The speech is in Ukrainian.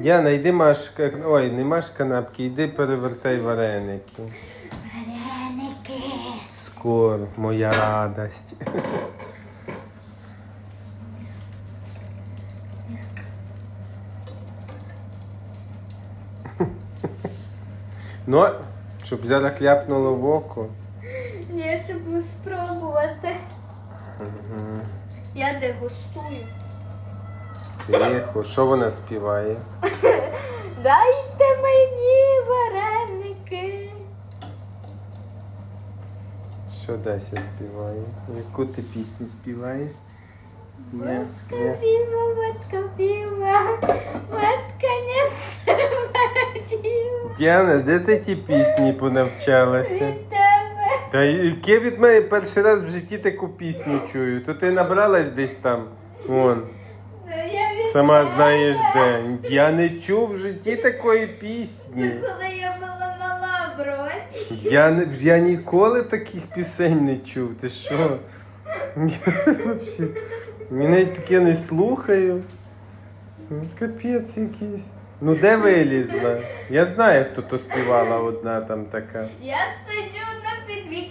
Діана, йди маш Ой, не маш канапки, йди перевертай вареники. Вареники. Скоро, моя радость. Ну, щоб зараз кляпнуло в око. Ні, щоб спробувати. Я дегустую. Тихо, що вона співає? Дайте мені вареники. Що Дася співає? Яку ти пісню співаєш? Ні, ні. Матка піва, матка піва, матка не сперматів. Діана, де ти ті пісні понавчалася? Від тебе. Та яке від мене перший раз в житті таку пісню чую? То ти набралась десь там. Вон. Сама знаєш де. Я не чув в житті такої пісні. Це коли я була мала в. Я, не, я ніколи таких пісень не чув. Ти що? Я навіть таке не слухаю. Капець якийсь. Ну де вилізла? Я знаю, хто то співала одна там така. Я сиджу на підвіконнику. Мгм.